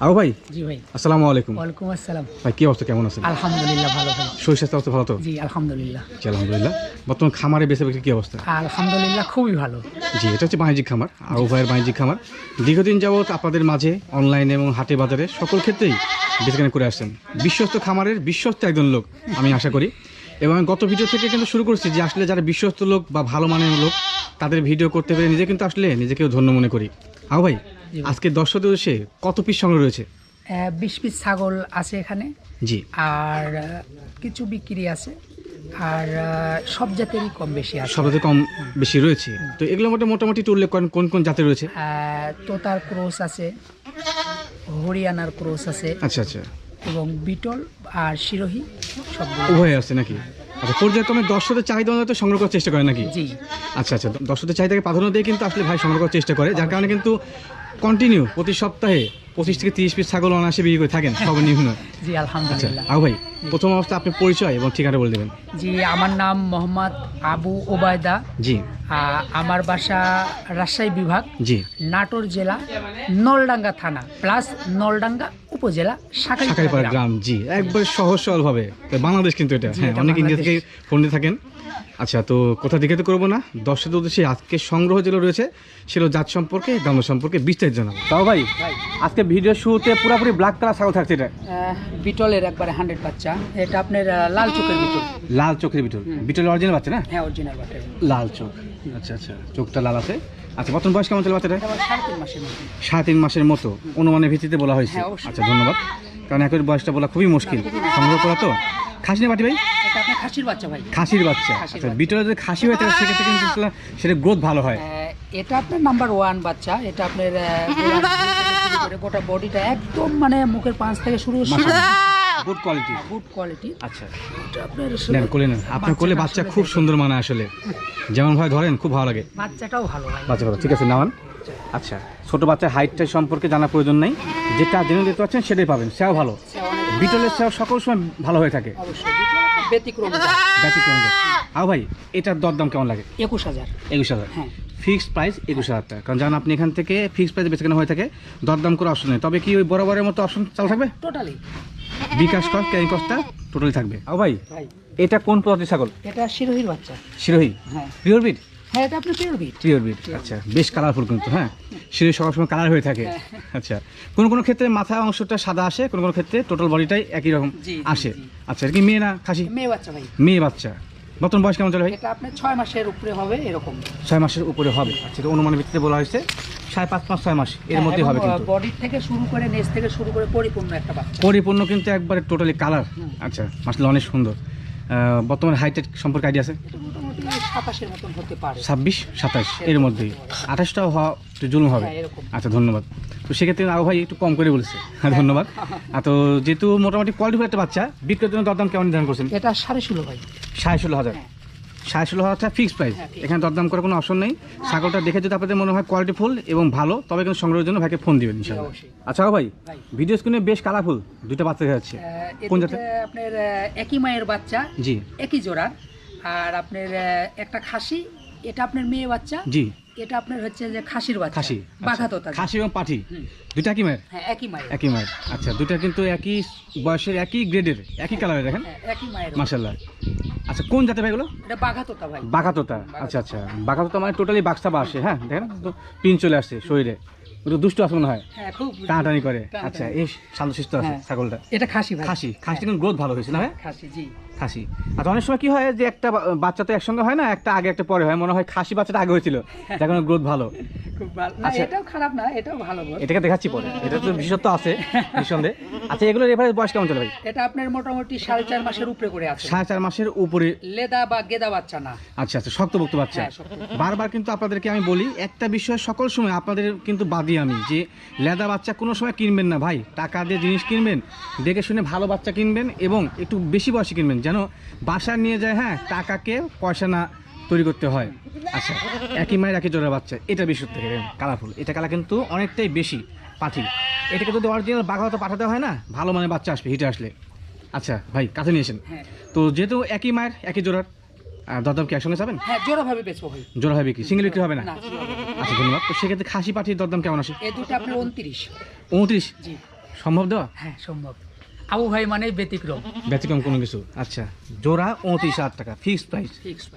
ভাই? জি ভাই। আসসালামু আলাইকুম। ওয়ালাইকুম আসসালাম। ভাই কি অবস্থা? কেমন আছেন? আলহামদুলিল্লাহ ভালো ভাই। শরীর স্বাস্থ্য অবস্থা ভালো তো? জি আলহামদুলিল্লাহ। জি আলহামদুলিল্লাহ। বর্তমান খামারে বেঁচে বিক্রি কি অবস্থা? আলহামদুলিল্লাহ খুবই ভালো। জি এটা হচ্ছে বাণিজ্যিক খামার ভাইয়ের বাণিজ্যিক খামার। দীর্ঘদিন যাবৎ আপনাদের মাঝে অনলাইনে এবং হাটে বাজারে সকল ক্ষেত্রেই বেচাকেনা করে আসছেন। বিশ্বস্ত খামারের বিশ্বস্ত একজন লোক আমি আশা করি। এবং গত ভিডিও থেকে কিন্তু শুরু করছি যে আসলে যারা বিশ্বস্ত লোক বা ভালো মানের লোক তাদের ভিডিও করতে পেরে নিজে কিন্তু আসলে নিজেকেও ধন্য মনে করি। আবু ভাই। আজকে দর্শকদের উদ্দেশ্যে কত পিস সংগ্রহ রয়েছে? বিশ পিস ছাগল আছে এখানে। জি। আর কিছু বিক্রি আছে। আর সব জাতেরই কম বেশি আছে। সবাতে কম বেশি রয়েছে। তো এগুলোর মধ্যে মোটামুটি একটু উল্লেখ করেন কোন কোন জাতে রয়েছে? তোতার ক্রোস আছে হরিয়ানার ক্রোস আছে আচ্ছা আচ্ছা। এবং বিটল আর শিরোহী সব উভয় আছে নাকি? আচ্ছা পর্যায়ক্রমে দর্শকদের চাহিদা অনুযায়ী সংগ্রহ করার চেষ্টা করে নাকি? জি। আচ্ছা আচ্ছা। দর্শকদের চাহিদাকে প্রাধান্য দিয়ে কিন্তু আসলে ভাই সংগ্রহ করার চেষ্টা করে। যার কারণে কিন্তু কন্টিনিউ প্রতি সপ্তাহে পঁচিশ থেকে তিরিশ পিস ছাগল অনায়াসে বিক্রি করে থাকেন সর্বনিম্ন। জি আচ্ছা আলহামদুলিল্লাহ আবু ভাই প্রথম অবস্থা আপনি পরিচয় এবং ঠিকানা বলে দেবেন। জি আমার নাম মোহাম্মদ আবু ওবায়দা। জি। আমার বাসা রাজশাহী বিভাগ জি। নাটোর জেলা নলডাঙ্গা থানা প্লাস নলডাঙ্গা উপজেলা সাকারিপাড়া গ্রাম। জি। একবার সহজ সরল ভাবে বাংলাদেশ কিন্তু এটা। হ্যাঁ অনেক ইন্ডিয়া থেকে। ফোন থাকেন। আচ্ছা তো কোথা দিকে তো করব না? দর্শকদের উদ্দেশ্যে আজকে সংগ্রহ যেগুলো রয়েছে সেগুলো জাত সম্পর্কে দাম সম্পর্কে বিস্তারিত জানাব। তাও ভাই আজকে ভিডিও শুরুতে পুরোপুরি ব্ল্যাক কালার ছাগল থাকছে এটা? বিটলের একবারে হান্ড্রেড বাচ্চা। এটা আপনার লাল চোখের বিটল। লাল চোখের বিটল। বিটল অরিজিনাল বাচ্চা না? হ্যাঁ অরিজিনাল বাচ্চা। লাল চোখ। আচ্ছা আচ্ছা চোখটা লাল আছে। আচ্ছা বর্তমান বয়স কেমন চলে বাচ্চাটা সাড়ে তিন মাসের মধ্যে সাড়ে তিন মাসের মতো। অনুমানের ভিত্তিতে বলা হয়েছে। হ্যাঁ, আচ্ছা ধন্যবাদ। কারণ এখন বয়সটা বলা খুবই মুশকিল। সংগ্রহ করা তো? খাসি না বাটি ভাই? খাসির বাচ্চা ভাই। খাসির বাচ্চা। আচ্ছা বিটলে যদি খাসি হয়ে থাকে সেক্ষেত্রে কিন্তু সেটা গ্রোথ ভালো হয়। এটা আপনার নাম্বার ওয়ান বাচ্চা। এটা আপনার গোটা বডিটা একদম মানে মুখের পাঁচ থেকে শুরু গুড কোয়ালিটি গুড কোয়ালিটি আচ্ছা। নেন কোলে নেন। আপনার কোলে বাচ্চা খুব সুন্দর মানে আসলে। যেমন ভাই ধরেন খুব ভালো লাগে। বাচ্চাটাও ভালো বাচ্চা ভালো। ঠিক আছে নামান। আচ্ছা ছোট বাচ্চার হাইটটা সম্পর্কে জানার প্রয়োজন নেই। যেটা জেনে দিতে পারছেন সেটাই পাবেন। সেও ভালো। বিটলের সেও সকল সময় ভালো হয়ে থাকে। ব্যতিক্রম ব্যতিক্রম আও ভাই এটার দরদাম কেমন লাগে? একুশ হাজার। একুশ হাজার। হ্যাঁ। ফিক্সড প্রাইস একুশ হাজার টাকা। কারণ জানেন আপনি এখান থেকে ফিক্সড প্রাইসে বেচে কেনা হয়ে থাকে। দরদাম করে অপশন নেই। তবে কি ওই বরাবরের মতো অপশন চালু থাকবে? টোটালি বিকাশ কর ক্যারিং কস্টটা টোটালি থাকবে। আও ভাই এটা কোন প্রজাতির ছাগল? এটা শিরোহির বাচ্চা। শিরোহি? হ্যাঁ। পিওর বিট হ্যাঁ এটা আপনার পিওর বিট পিওর বিট আচ্ছা বেশ কালারফুল কিন্তু হ্যাঁ? শিরোহি সবার সময় কালার হয়ে থাকে। আচ্ছা কোন কোন ক্ষেত্রে মাথা অংশটা সাদা আসে কোন কোন ক্ষেত্রে টোটাল বডিটাই একই রকম আসে? আচ্ছা এটা কি মেয়ে না খাসি? মেয়ে বাচ্চা ভাই। মেয়ে বাচ্চা। বর্তমান বয়স কেমন চলে ভাই? এটা আপনার ছয় মাসের উপরে হবে এরকম। ছয় মাসের উপরে হবে। আচ্ছা এটা অনুমানের ভিত্তিতে বলা হয়েছে। সাড়ে পাঁচ পাঁচ ছয় মাস এর মধ্যে হবে কিন্তু। থেকে শুরু করে নেস থেকে শুরু করে পরিপূর্ণ একটা বাচ্চা। পরিপূর্ণ কিন্তু একবারে টোটালি কালার আচ্ছা মাসলে অনেক সুন্দর। বর্তমানে হাইটের সম্পর্কে আইডিয়া আছে? সাতাশের মতন হতে পারে। ছাব্বিশ সাতাশ এর মধ্যেই। আঠাশটাও হওয়া একটু জুলুম হবে। হ্যাঁ, আচ্ছা ধন্যবাদ। তো সেক্ষেত্রে আরও ভাই একটু কম করে বলেছে। হ্যাঁ ধন্যবাদ। আর তো যেহেতু মোটামুটি কোয়ালিটি একটা বাচ্চা বিক্রির জন্য দরদাম কেমন নির্ধারণ করছেন? এটা সাড়ে ষোলো ভাই। সাড়ে ষোলো হাজার। হ্যাঁ। সাড়ে ষোলো হাজার টাকা ফিক্সড প্রাইস হ্যাঁ, এখানে দরদাম করার কোনো অপশন নেই। ছাগলটা দেখে যদি আপনাদের মনে হয় কোয়ালিটি ফুল এবং ভালো তবে কিন্তু সংগ্রহের জন্য ভাইকে ফোন দিবেন ইনশাআল্লাহ। আচ্ছা ভাই। ভিডিও স্ক্রিনে বেশ কালারফুল দুইটা বাচ্চা দেখা যাচ্ছে। কোন দুটো জাতের? আপনার একই মায়ের বাচ্চা জি। একই জোড়া। আর আপনার একটা খাসি এটা আপনার মেয়ে বাচ্চা জি। এটা আপনার হচ্ছে যে খাসির বাচ্চা খাসি বাঘা আচ্ছা। তোতা। খাসি এবং পাঠি। দুইটা কি মায়ের? হ্যাঁ একই মায়ের। একই মায়ের। আচ্ছা দুইটা কিন্তু একই বয়সের একই গ্রেডের একই কালারের দেখেন? হ্যাঁ একই মায়ের। মাশাল্লাহ আচ্ছা কোন জাতের ভাইগুলো এটা বাঘা তোতা ভাই। বাঘা তোতা। আচ্ছা আচ্ছা। বাঘা তোতা মানে টোটালি বাক্সা বা আসে হ্যাঁ? দেখেন তো পিন চলে আসছে শরীরে। একটু দুষ্ট আছে মনে হয়। হ্যাঁ খুব টানাটানি করে। আচ্ছা এই শান্তশিষ্ট আছে হ্যাঁ। ছাগলটা। এটা খাসি ভাই। খাসি। খাসি কিন্তু গ্রোথ ভালো হয়েছে না হ্যাঁ খাসি জি। খাসি। আচ্ছা অনেক সময় কি হয় যে একটা বাচ্চা তো একসঙ্গে হয় না একটা আগে একটা পরে হয়। মনে হয় খাসি বাচ্চাটা আগে হয়েছিল। এখন গ্রোথ ভালো। খুব ভালো না আচ্ছা। এটাও খারাপ না এটাও ভালো এটাকে দেখাচ্ছি পরে। এটা তো বিশেষত্ব আছে নিঃসন্দেহে। আচ্ছা এগুলোর এভারেজ বয়স কেমন চলে ভাই? এটা আপনার মোটামুটি সাড়ে চার মাসের উপরে করে আছে। সাড়ে চার মাসের উপরে। লেদা বা গেদা বাচ্চা না। আচ্ছা আচ্ছা শক্তভুক্ত বাচ্চা। হ্যাঁ, বারবার কিন্তু আপনাদেরকে আমি বলি একটা বিষয় সকল সময় আপনাদের কিন্তু বাদি আমি যে লেদা বাচ্চা কোনো সময় কিনবেন না ভাই। টাকা দিয়ে জিনিস কিনবেন দেখে শুনে ভালো বাচ্চা কিনবেন এবং একটু বেশি বয়সে কিনবেন। যেন বাসায় নিয়ে যায় হ্যাঁ টাকাকে পয়সা না তৈরি করতে হয়। আচ্ছা একই মায়ের একই জোড়া বাচ্চা এটা বিশুদ্ধ থেকে কালারফুল এটা কালা কিন্তু অনেকটাই বেশি পাঠি। এটাকে যদি অরিজিনাল বাঘা বাঘাতে পাঠাতে হয় না ভালো মানে বাচ্চা আসবে হিটে আসলে। আচ্ছা ভাই কাছে নিয়েছেন হ্যাঁ। তো যেহেতু একই মায়ের একই জোড়ার দরদাম কি একসঙ্গে যাবেন হ্যাঁ জোড়া ভাবে বেচবো ভাই। জোড়া হবে কি? সিঙ্গেল বিক্রি হবে না। আচ্ছা ধন্যবাদ। তো সেক্ষেত্রে খাসি পাঠির দরদাম কেমন আসে? এই দুটো আপনার উনত্রিশ। উনত্রিশ? সম্ভব দেওয়া? হ্যাঁ সম্ভব। আবু ভাই মানে ব্যতিক্রম। ব্যতিক্রম কোনো কিছু। আচ্ছা জোড়া উনত্রিশ হাজার টাকা ফিক্সড প্রাইস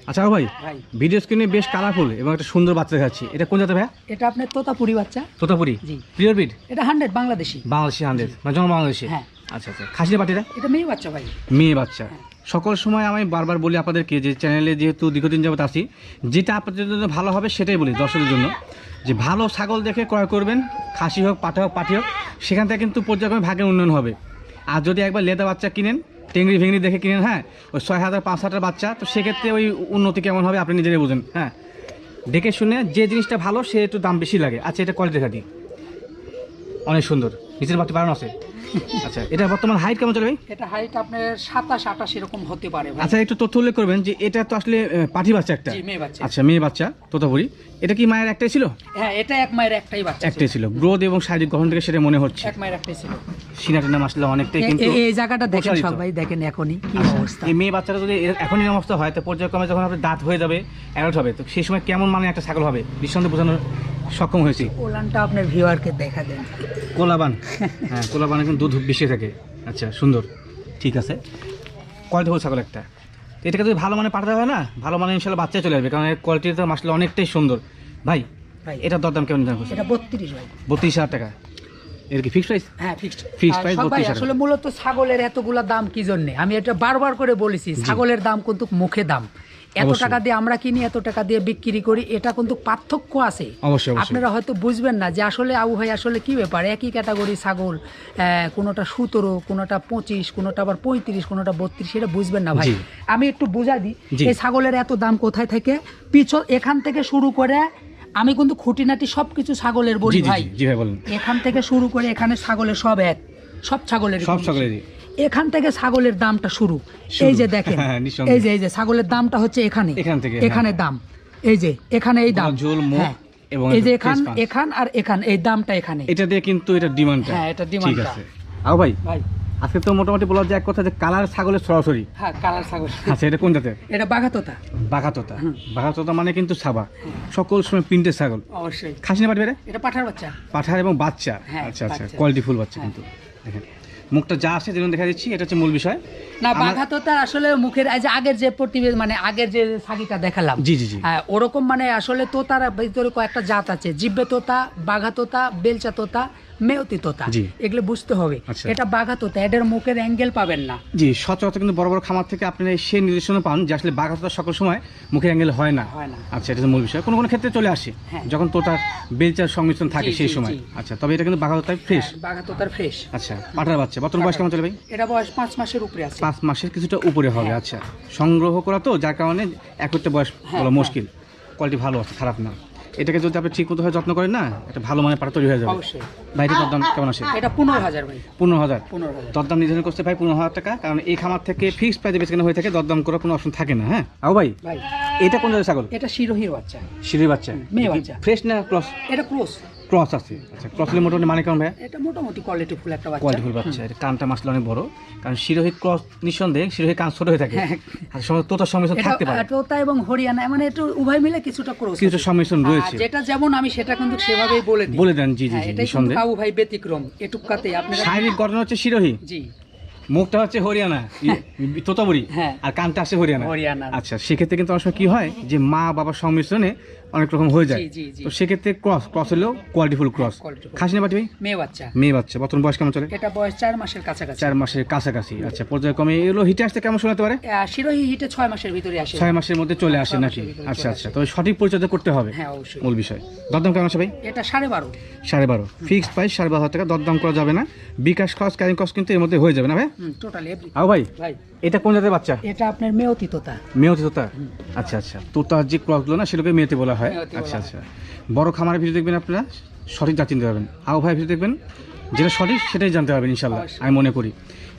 আচ্ছা ভাই ভাই। ভিডিও স্ক্রিনে বেশ কালারফুল এবং একটা সুন্দর বাচ্চা দেখাচ্ছি। এটা কোন জাতের ভাইয়া? এটা আপনার তোতাপুরি বাচ্চা। তোতাপুরি। জি। প্রিয় বিড এটা হান্ড্রেড বাংলাদেশি। বাংলাদেশি হান্ড্রেড মানে জন্ম বাংলাদেশে? হ্যাঁ। আচ্ছা আচ্ছা। খাসির পাটিরা এটা? মেয়ে বাচ্চা ভাই। মেয়ে বাচ্চা। সকল সময় আমি বারবার বলি আপনাদেরকে যে চ্যানেলে যেহেতু দীর্ঘদিন যাবত আসি যেটা আপনাদের জন্য ভালো হবে সেটাই বলি দর্শকদের জন্য যে ভালো ছাগল দেখে ক্রয় করবেন খাসি হোক পাঠা হোক পাঠি হোক সেখান থেকে কিন্তু পর্যায়ক্রমে ভাগের উন্নয়ন হবে। আর যদি একবার লেদা বাচ্চা কিনেন, টেংরি ভেঙড়ি দেখে কিনেন হ্যাঁ ওই ছয় হাজার, পাঁচ হাজার বাচ্চা, তো সেক্ষেত্রে ওই উন্নতি কেমন হবে আপনি নিজেরাই বুঝেন হ্যাঁ। দেখে শুনে যে জিনিসটা ভালো, সে একটু দাম বেশি লাগে। আচ্ছা এটা কোয়ালিটি দিই অনেক সুন্দর। নিচের বাচ্চা পারানো আছে। আচ্ছা এটা বর্তমান হাইট কেমন চলে ভাই? এটা হাইট আপনার সাতাশ আটাশ এরকম হতে পারে আচ্ছা একটু তথ্য উল্লেখ করবেন যে এটা তো আসলে পাঠি বাচ্চা একটা। জি মেয়ে বাচ্চা। আচ্ছা মেয়ে বাচ্চা তোতাপুরি। এটা কি মায়ের একটাই ছিল? হ্যাঁ এটা এক মায়ের একটাই বাচ্চা একটাই ছিল। গ্রোথ এবং শারীরিক গঠন থেকে সেটা মনে হচ্ছে। এক মায়ের একটাই ছিল। সিনাটের নাম আসলে অনেকটাই কিন্তু এই জায়গাটা দেখেন। সবাই দেখেন এখনই কি আচ্ছা, অবস্থা। এই মেয়ে বাচ্চাটা যদি এখনই অবস্থা হয় তো পর্যায়ক্রমে যখন আপনার দাঁত হয়ে যাবে অ্যাডাল্ট হবে তো সেই সময় কেমন মানে একটা ছাগল হবে? নিঃসন্দেহে বোঝানোর সক্ষম হয়েছি। ওলানটা আপনার ভিউয়ারকে দেখা দেন। কোলাবান। হ্যাঁ কোলাবান এখন দুধ বেশি থাকে। আচ্ছা সুন্দর। ঠিক আছে। কোয়ালিটি হল ছাগল একটা। এটাকে যদি ভালো মানে পাঠাতে হয় না ভালো মানে ইনশাল্লাহ বাচ্চা চলে আসবে কারণ এর কোয়ালিটিটা মাসলে অনেকটাই সুন্দর। ভাই ভাই। এটার দরদাম কেমন দাম এটা বত্রিশ ভাই। বত্রিশ হাজার টাকা। এর কি ফিক্সড প্রাইস হ্যাঁ ফিক্সড সবাই 32 আসলে মূলত ছাগলের এতগুলা দাম কি জন্য? আমি এটা বারবার করে বলেছি ছাগলের দাম কিন্তু মুখে দাম। এত টাকা দিয়ে আমরা কিনি এত টাকা দিয়ে বিক্রি করি এটা কিন্তু পার্থক্য আছে। আপনারা হয়তো বুঝবেন না যে আসলে আবু ভাই আসলে কি ব্যাপার? একই ক্যাটাগরি ছাগল কোনোটা সতেরো কোনোটা পঁচিশ কোনোটা আবার পঁয়ত্রিশ কোনোটা বত্রিশ এটা বুঝবেন না ভাই। আমি একটু বুঝা দিই এই ছাগলের এত দাম কোথায় থেকে? পিছন এখান থেকে শুরু করে আমি কিন্তু খুঁটিনাটি সব কিছু ছাগলের বলি ভাই। এখান থেকে শুরু করে এখানে ছাগলের সব এক সব ছাগলের সব ছাগলেরই। এখান থেকে ছাগলের দামটা শুরু। এই যে দেখেন হ্যাঁ, এই যে এই যে ছাগলের দামটা হচ্ছে এখানে। এখান থেকে, এখানে দাম। এই যে এখানে এই দাম। ঝোল, মুখ হ্যাঁ। এবং এই যে এখান এখান আর এখান এই দামটা এখানে। এটা দিয়ে কিন্তু এটা ডিমান্ডটা। হ্যাঁ, এটা ঠিক আছে। আও ভাই ভাই। আজকে তো মোটামুটি বলা যায় এক কথা যে কালার ছাগলের সরাসরি। হ্যাঁ কালার ছাগল। আচ্ছা এটা কোন জাতের? এটা বাঘাতোতা। বাঘাতোতা। বাঘাতোতা মানে কিন্তু সাবা। সকল সময় প্রিন্টের ছাগল। অবশ্যই। খাসি না পাঠবে এটা পাঠার বাচ্চা। পাঠার এবং বাচ্চা। হ্যাঁ, আচ্ছা আচ্ছা কোয়ালিটি ফুল বাচ্চা হ্যাঁ। কিন্তু। দেখেন। মুখটা যা আসে যেমন দেখা দিচ্ছি এটা হচ্ছে মূল বিষয়। না বাঘা তো তার আসলে মুখের এই যে আগের যে প্রতিবেদ মানে আগের যে সাগিটা দেখালাম। জি জি জি। হ্যাঁ ওরকম মানে আসলে তোতার ভিতরে কয়েকটা জাত আছে। জিব্বে তোতা বাঘা তোতা বেলচা তোতা মেয়তি তোতা। এগুলো বুঝতে হবে। আচ্ছা। এটা বাঘা তোতা এদের মুখের অ্যাঙ্গেল পাবেন না। জি সচরাচর কিন্তু বড় বড় খামার থেকে আপনারা সেই নির্দেশনা পান যে আসলে বাঘাতোতা সকল সময় মুখে অ্যাঙ্গেল হয় না। আচ্ছা এটা মূল বিষয়। কোনো কোনো ক্ষেত্রে চলে আসে হ্যাঁ। যখন তোতার বেলচার সংমিশ্রণ থাকে সেই সময়। আচ্ছা তবে এটা কিন্তু বাঘাতোতায় ফ্রেশ হ্যাঁ, বাঘা তোতার ফ্রেশ আচ্ছা পাটার বাচ্চা বর্তমান বয়স কেমন চলে ভাই? এটা বয়স পাঁচ মাসের উপরে আছে। পাঁচ মাসের কিছুটা উপরে হবে হ্যাঁ। আচ্ছা। সংগ্রহ করা তো যার কারণে এক করতে বয়স বলা। মুশকিল। কোয়ালিটি ভালো আছে খারাপ না। এটাকে যদি আপনি ঠিক মতো ভাবে যত্ন করেন না এটা ভালো মানের পাটা তৈরি হয়ে যাবে। অবশ্যই। বাইরে দাম কেমন আসে এটা পনেরো হাজার ভাই। পনেরো হাজার। পনেরো হাজার। দরদাম নির্ধারণ করতে ভাই পনেরো হাজার টাকা কারণ এই খামার থেকে ফিক্সড প্রাইসে বেশি কেনা হয়ে থাকে দরদাম করার কোনো অপশন থাকে না হ্যাঁ? আও ভাই ভাই। এটা কোন জায়গায় ছাগল? এটা শিরোহির বাচ্চা। শিরোহির বাচ্চা। মেয়ে বাচ্চা। ফ্রেশ না ক্রস এটা ক্রোস ক্রস আছে। আচ্ছা ক্রস হলে মোটামুটি মানে কেমন ভাই এটা মোটামুটি কোয়ালিটি ফুল একটা বাচ্চা। কোয়ালিটি ফুল বাচ্চা। এটা কানটা মাসলে অনেক বড়। কারণ শিরোহিত ক্রস নিঃসন্দেহে শিরোহী কান ছোট হয়ে থাকে। হ্যাঁ। আর সময় তোতার সংমিশ্রণ থাকতে পারে। এটা তোতা এবং হরিয়ানা মানে একটু উভয় মিলে কিছুটা ক্রস কিছু সংমিশ্রণ রয়েছে। যেটা যেমন আমি সেটা কিন্তু সেভাবেই বলে দিই। বলে দেন জি জি হ্যাঁ, জি নিঃসন্দেহে। কাবু ভাই ব্যতিক্রম। এটুকাতে আপনারা শারীরিক গঠন হচ্ছে শিরোহী। জি। মুখটা হচ্ছে হরিয়ানা ই- তোতাবুরি হ্যাঁ। আর কানটা আসে হরিয়ানা। হরিয়ানা। আচ্ছা সেক্ষেত্রে কিন্তু অনেক সময় কি হয় যে মা বাবার সংমিশ্রণে অনেক রকম হয়ে যায়। তো সেক্ষেত্রে ক্রস ক্রস হলেও কোয়ালিটিফুল ক্রস। খাসি না বাটি ভাই মেয়ে বাচ্চা। মেয়ে বাচ্চা। বর্তমান বয়স কেমন চলে? এটা বয়স চার মাসের কাছাকাছি। চার মাসের কাছাকাছি। আচ্ছা পর্যায়ক্রমে এগুলো হিটে আসতে কেমন শোনাতে পারে? শিরোহী হিটে ছয় মাসের ভিতরে আসে। ছয় মাসের মধ্যে চলে আসে নাকি? আচ্ছা আচ্ছা। তবে সঠিক পরিচর্যা করতে হবে। হ্যাঁ অবশ্যই। মূল বিষয়। দরদাম কেমন আছে ভাই? এটা সাড়ে বারো। সাড়ে বারো। ফিক্সড প্রাইস সাড়ে বারো হাজার টাকা। দরদাম করা যাবে না। বিকাশ খরচ ক্যারিং কস্ট কিন্তু এর মধ্যে হয়ে যাবে না ভাই? টোটালি এভরি আও ভাই ভাই। এটা কোন জাতের বাচ্চা? এটা আপনার মেয়তি তোতা। মেয়তি তোতা? আচ্ছা আচ্ছা। তোতার যে ক্রসগুলো না সেগুলোকে মেয়েতে বলা হয়। আচ্ছা আচ্ছা। বড় খামারের ভিডিও দেখবেন আপনারা সঠিক জাত চিনতে পারবেন। আও ভাই ভিডিও দেখবেন যেটা সঠিক সেটাই জানতে পারবেন ইনশাল্লাহ আমি মনে করি।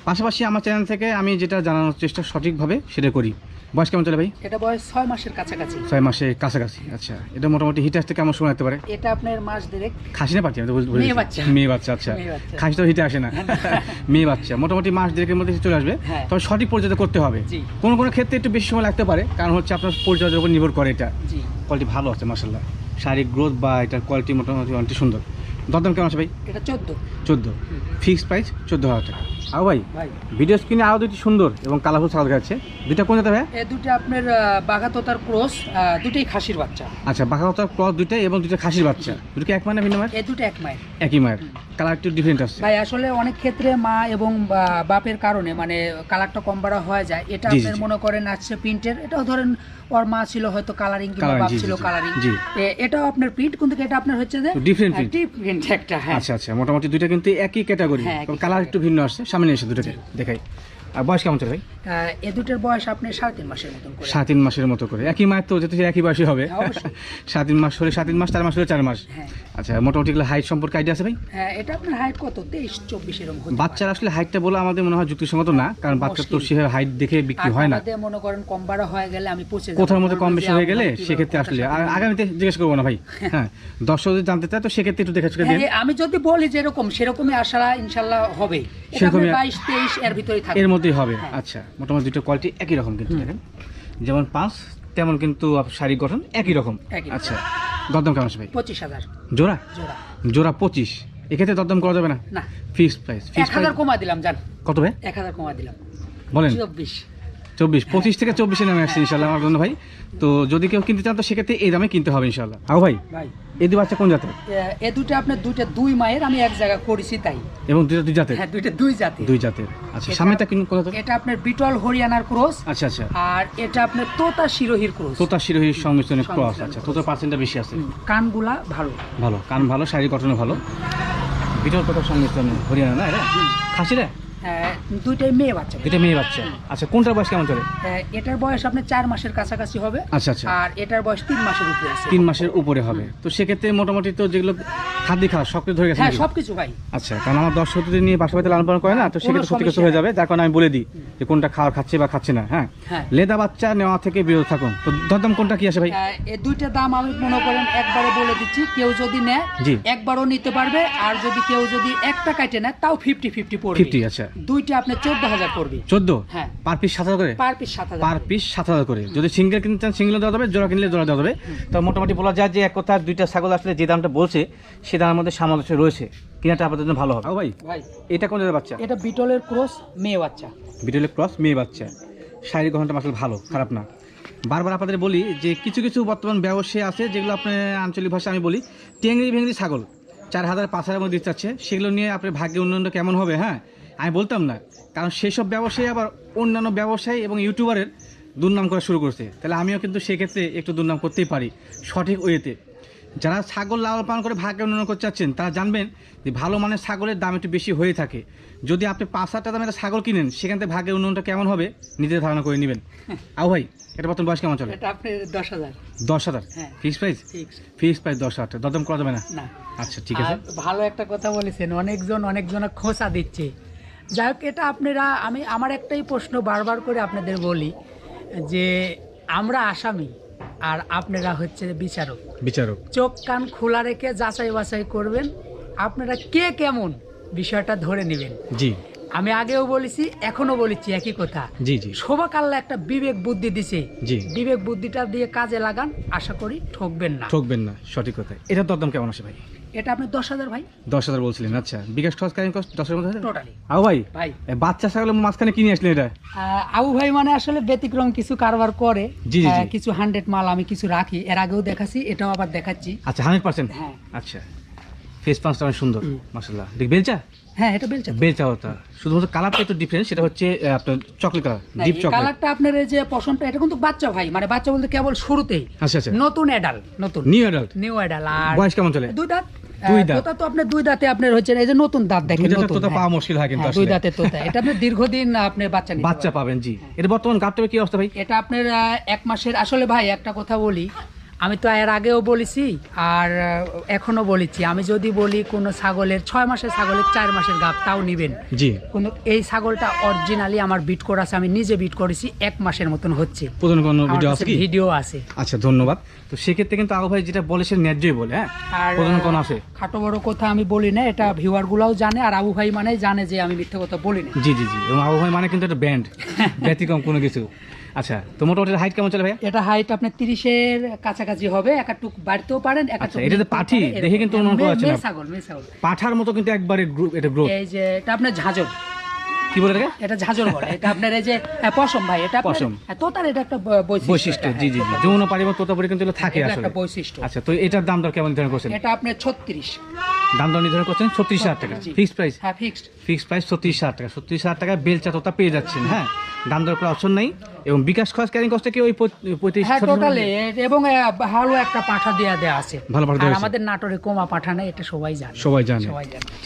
পাশাপাশি আমার চ্যানেল থেকে আমি যেটা জানানোর চেষ্টা সঠিকভাবে সেটা করি। বয়স কেমন চলে ভাই? এটা বয়স ছয় মাসের কাছাকাছি। ছয় মাসের কাছাকাছি আচ্ছা। এটা মোটামুটি হিটে আসতে কেমন সময় আসতে পারে? এটা আপনার মাস দেড়েক। খাসি না পাচ্ছি আমি তো মেয়ে বাচ্চা। মেয়ে বাচ্চা আচ্ছা। খাসি তো হিটে আসে না। মেয়ে বাচ্চা। মোটামুটি মাস দেড়েকের মধ্যে চলে আসবে। হ্যাঁ। তবে সঠিক পরিচর্যা করতে হবে। কোনো কোনো ক্ষেত্রে একটু বেশি সময় লাগতে পারে? কারণ হচ্ছে আপনার পরিচর্যার উপর নির্ভর করে এটা। কোয়ালিটি ভালো আছে মাসাল্লাহ শারীরিক গ্রোথ বা এটার কোয়ালিটি মোটামুটি অনেক সুন্দর। দরদাম কেমন আছে ভাই? এটা চোদ্দ। চোদ্দ। ফিক্সড প্রাইস চোদ্দ হাজার টাকা। আও ভাই ভিডিও স্ক্রিনে আরও দুটি সুন্দর এবং কালারফুল ছাগল দেখাচ্ছে দুইটা কোন জাতের ভাই? এ দুটো আপনার বাঘাতোতার ক্রস দুটোই খাসির বাচ্চা। আচ্ছা বাঘাওতার ক্রস দুইটাই এবং দুইটা খাসির বাচ্চা। দুটো এক মানে ভিন্ন মায়ের এ দুটো এক মায়ের। একই মায়ের। কালার একটু ডিফারেন্ট আসছে ভাই আসলে অনেক ক্ষেত্রে মা এবং বাপের কারণে মানে কালারটা কম বাড়া হয়ে যায়। এটা আপনার মনে করেন আছে প্রিন্টের। এটাও ধরেন ওর মা ছিল হয়তো কালারিং কিংবা বাপ ছিল কালারিং এটাও আপনার প্রিন্ট কিন্তু এটা আপনার হচ্ছে যে? Different print। একটা হ্যাঁ। আচ্ছা আচ্ছা মোটামুটি দুইটা কিন্তু একই ক্যাটাগরি কালার একটু ভিন্ন আসছে। সামনে এসে দুটোকে দেখাই। আর বয়স কেমন চলে ভাই? এ দুটোর বয়স আপনি সাড়ে তিন মাসের মতন করে। সাত তিন মাসের মতো করে। একই মায়ের তো যেহেতু একই বয়সী হবে। হ্যাঁ। সাত তিন মাস হলে সাত তিন মাস চার মাস হলে চার মাস। হ্যাঁ। আচ্ছা মোটামুটি হাইট সম্পর্কে আইডিয়া আছে ভাই? হ্যাঁ, এটা আপনার হাইট কত? তেইশ চব্বিশ এরকম। বাচ্চার আসলে হাইটটা বলে আমাদের মনে হয় যুক্তিসঙ্গত না কারণ তো সেভাবে হাইট দেখে বিক্রি হয় না। মনে করেন কম বাড়া হয়ে গেলে আমি পৌঁছে। কোথার মধ্যে কম বেশি হয়ে গেলে সেক্ষেত্রে আসলে আর আগামীতে জিজ্ঞেস করব না ভাই। হ্যাঁ। দর্শক যদি জানতে চায় তো সেক্ষেত্রে একটু দেখে হ্যাঁ, আমি যদি বলি যেরকম সেরকমই আশা ইনশাল্লাহ হবে সেরকমই- বাইশ তেইশ এর ভিতরে থাকবে মধ্যেই হবে। আচ্ছা মোটামুটি দুটো কোয়ালিটি একই রকম কিন্তু দেখেন। যেমন পাঁচ তেমন কিন্তু শাড়ি শারীরিক গঠন একই রকম। আচ্ছা দরদাম কেমন ভাই? পঁচিশ হাজার। জোড়া? জোড়া। জোড়া পঁচিশ। এক্ষেত্রে দরদাম করা যাবে না? ফিক্সড প্রাইস এক ফিক্সড হাজার কমা দিলাম জান। কত ভাই? এক হাজার কমা দিলাম। বলেন। চব্বিশ। চব্বিশ পঁচিশ থেকে চব্বিশে নামে আসছে ইনশাল্লাহ আমার জন্য ভাই। তো যদি কেউ কিনতে চান তো সেক্ষেত্রে এই দামে কিনতে হবে ইনশাল্লাহ। আও ভাই? ভাই। এই দুই বাচ্চা কোন জাতের? এ- দুটো আপনার দুইটা দুই মায়ের আমি এক জায়গা করেছি তাই। এবং দুইটা দুই জাতের? হ্যাঁ দুইটা দুই জাতি দুই জাতের। আচ্ছা সামনেটা কিনুন কোন এটা আপনার বিটল হরিয়ানার ক্রস। আচ্ছা আচ্ছা। আর এটা আপনার তোতা শিরোহির ক্রস। তোতা শিরোহির সংমিশ্রণে ক্রস। আচ্ছা তোতার পার্সেন্টটা বেশি আছে। কানগুলা ভালো। ভালো কান ভালো শারীরিক গঠনে ভালো। বিটল তোতার সংমিশ্রণে হরিয়ানা না এটা? খাসি রে হ্যাঁ, দুইটাই মেয়ে বাচ্চা। দুইটা মেয়ে বাচ্চা। আচ্ছা কোনটার বয়স কেমন চলে? হ্যাঁ, এটার বয়স আপনার চার মাসের কাছাকাছি হবে। আচ্ছা আচ্ছা। আর এটার বয়স তিন মাসের উপরে তিন মাসের উপরে হবে। তো সেক্ষেত্রে মোটামুটি তো যেগুলো খাদ্য খাওয়া সক্রিয় ধরে গেছে হ্যাঁ সবকিছু ভাই। আচ্ছা কারণ আমার দর্শকদের নিয়ে বাসাবাড়িতে লালন পালন করে না তো সেক্ষেত্রে সত্যি সমস্যা হয়ে যাবে। যার কারণে আমি বলে দিই যে কোনটা খাওয়ার খাচ্ছে বা খাচ্ছে না হ্যাঁ? হ্যাঁ। লেদা বাচ্চা নেওয়া থেকে বিরত থাকুন। তো দরদাম কোনটা কি আছে ভাই? এই দুইটা দাম আমি মনে করেন একবারে বলে দিচ্ছি। কেউ যদি নেয়। একবারও নিতে পারবে। আর যদি কেউ যদি একটা কাটে নেয় তাও ফিফটি ফিফটি পড়বে। ফিফটি আচ্ছা। দুইটা আপনার চোদ্দ হাজার পড়বে। চোদ্দ? হ্যাঁ। পার পিস সাত হাজার করে? পার পিস সাত হাজার পার পিস সাত হাজার করে। যদি সিঙ্গেল কিনতে চান সিঙ্গেল দেওয়া যাবে জোড়া কিনলে জোড়া দেওয়া যাবে। তো মোটামুটি বলা যায় যে এক কথা দুইটা ছাগল আসলে যে দামটা বলছে সে দামের মধ্যে সামঞ্জস্য রয়েছে। কিনাটা আপনাদের জন্য ভালো হবে। ও ভাই ভাই। এটা কোন জাতের বাচ্চা? এটা বিটলের ক্রস মেয়ে বাচ্চা। বিটলের ক্রস মেয়ে বাচ্চা। শারীরিক গঠনটা আসলে ভালো খারাপ না। বারবার আপনাদের বলি যে কিছু কিছু বর্তমান ব্যবসায়ী আছে যেগুলো আপনার আঞ্চলিক ভাষা আমি বলি টেংরি ভেংরি ছাগল। চার হাজার পাঁচ হাজার মধ্যে দিতে চাচ্ছে। সেগুলো নিয়ে আপনার ভাগ্যের উন্নয়নটা কেমন হবে হ্যাঁ? আমি বলতাম না। কারণ সেসব ব্যবসায়ী আবার অন্যান্য ব্যবসায়ী এবং ইউটিউবারের দুর্নাম করা শুরু করছে। তাহলে আমিও কিন্তু সেক্ষেত্রে একটু দুর্নাম করতেই পারি সঠিক ওয়েতে। যারা ছাগল লালন পালন করে ভাগ্য উন্নয়ন করতে চাচ্ছেন তারা জানবেন যে ভালো মানের ছাগলের দাম একটু বেশি হয়ে থাকে। যদি আপনি পাঁচ হাজার টাকা দামের একটা ছাগল কিনেন সেখান থেকে ভাগ্যের উন্নয়নটা কেমন হবে? নিজের ধারণা করে নেবেন। আও ভাই এটা বর্তমান বয়স কেমন চলে? এটা দশ হাজার। দশ হাজার? হ্যাঁ। ফিক্স প্রাইস ফিক্স প্রাইস দশ হাজার টাকা। দরদাম করা যাবে না? না। আচ্ছা ঠিক আছে। ভালো একটা কথা বলেছেন অনেকজন অনেকজনের খোঁচা দিচ্ছে। যাই হোক এটা আপনারা আমি আমার একটাই প্রশ্ন বারবার করে আপনাদের বলি যে আমরা আসামি। আর আপনারা হচ্ছে বিচারক। বিচারক। চোখ কান খোলা রেখে যাচাই বাছাই করবেন। আপনারা কে কেমন বিষয়টা ধরে নেবেন। জি। আমি আগেও বলেছি এখনও বলেছি একই কথা। জি জি। শোভা একটা বিবেক বুদ্ধি দিছে। জি। বিবেক বুদ্ধিটা দিয়ে কাজে লাগান আশা করি ঠকবেন না। ঠকবেন না সঠিক কথা এটা দরদাম কেমন আছে ভাই? এটা আপনি দশ হাজার ভাই। দশ হাজার বলছিলেন আচ্ছা। বিকাশ খরচ কাহিনী কস্ট দশ হাজার টোটালি আউ ভাই ভাই। বাচ্চা ছাগলের মাঝখানে কিনে আসলেন এটা? আউ ভাই মানে আসলে ব্যতিক্রম কিছু কারবার করে। জি, জি, কিছু হান্ড্রেড মাল আমি কিছু রাখি। এর আগেও দেখাচ্ছি এটাও আবার দেখাচ্ছি। আচ্ছা হান্ড্রেড পার্সেন্ট হ্যাঁ। আচ্ছা। ফেস পাঁচটা অনেক সুন্দর। মাসাল্লাহ দেখ বেলচা হ্যাঁ এটা বেলচা বেলচা হতা শুধুমাত্র কালারটা একটু সেটা হচ্ছে আপনার চকলেট কালার ডিপ চকলেট কালারটা আপনার এই যে পশমটা এটা কিন্তু বাচ্চা ভাই মানে বাচ্চা বলতে কেবল শুরুতেই। আচ্ছা আচ্ছা। নতুন নতুন। নিউ অ্যাডাল্ট নিউ আর বয়স কেমন চলে? দুই দাঁত? দুই দাঁত। তো আপনার দুই দাঁতে আপনার হচ্ছে এই যে নতুন দাঁত দেখেন নতুন, তোতা হ্যাঁ। পাওয়া মুশকিল হয় কিন্তু হ্যাঁ, দুই আসলে। দাঁতের এটা আপনার দীর্ঘদিন আপনি বাচ্চা বাচ্চা পাবেন জি। এটা বর্তমান গাপটাবে কি অবস্থা ভাই? এটা আপনার এক মাসের আসলে ভাই একটা কথা বলি আমি তো এর আগেও বলেছি আর এখনও বলেছি। আমি যদি বলি কোনো ছাগলের ছয় মাসের ছাগলের চার মাসের গাপ তাও নিবেন। জি। এই ছাগলটা অরিজিনালি আমার বিট করা আছে আমি নিজে বিট করেছি এক মাসের মতন হচ্ছে। কোনো ভিডিও আছে ভিডিও আছে। আচ্ছা ধন্যবাদ। তো সেক্ষেত্রে কিন্তু আবু ভাই যেটা বলে সে ন্যায্যই বলে হ্যাঁ? আর প্রধান কোন আছে? খাটো বড় কথা আমি বলি না এটা ভিউয়ার গুলাও জানে আর আবু ভাই মানে জানে যে আমি মিথ্যে কথা বলি না। জি জি জি। এবং আবু ভাই মানে কিন্তু একটা ব্যান্ড ব্যতিক্রম কোনো কিছু। আচ্ছা তো মোটামুটি হাইট কেমন চলে ভাইয়া? এটা হাইট আপনার তিরিশের কাছাকাছি হবে এক একটু বাড়তেও পারেন আচ্ছা, এটা তো পাঠি, দেখে কিন্তু অনুমান করা যাচ্ছে না। ছাগল মেয়ে ছাগল। পাঠার মতো কিন্তু একবারে গ্রুপ এটা গ্রোথ এই যে এটা আপনার ঝাঁঝর। কি বলে এটা ঝাঁঝর বলে। এটা আপনার এই যে পশম ভাই এটা পশম। তোতার এটা একটা বৈশিষ্ট্য। বৈশিষ্ট্য জি জি জি। যৌন পারি এবং তোতাপুরি কিন্তু থাকে আসলে একটা বৈশিষ্ট্য। আচ্ছা তো এটার দাম দর কেমন নির্ধারণ করছেন? এটা আপনার ছত্রিশ। দাম দর নির্ধারণ করছেন ছত্রিশ হাজার টাকা। ফিক্সড প্রাইস হ্যাঁ ফিক্সড ফিক্সড প্রাইস ছত্রিশ হাজার টাকা। ছত্রিশ হাজার টাকা বেলচা তোতা পেয়ে যাচ্ছেন হ্যাঁ? দাম দর করার অপশন নেই এবং বিকাশ খরচ ক্যারিং কস্টে কি ওই পঁয়- পঁয়ত্রিশ হ্যাঁ এবং ভালো একটা পাঠা দেওয়া দেওয়া আছে। ভালো পাঠা আছে। আমাদের নাটোরে কোমা পাঠা নেই এটা সবাই জানে। সবাই জানে। সবাই জানে। ঠিক।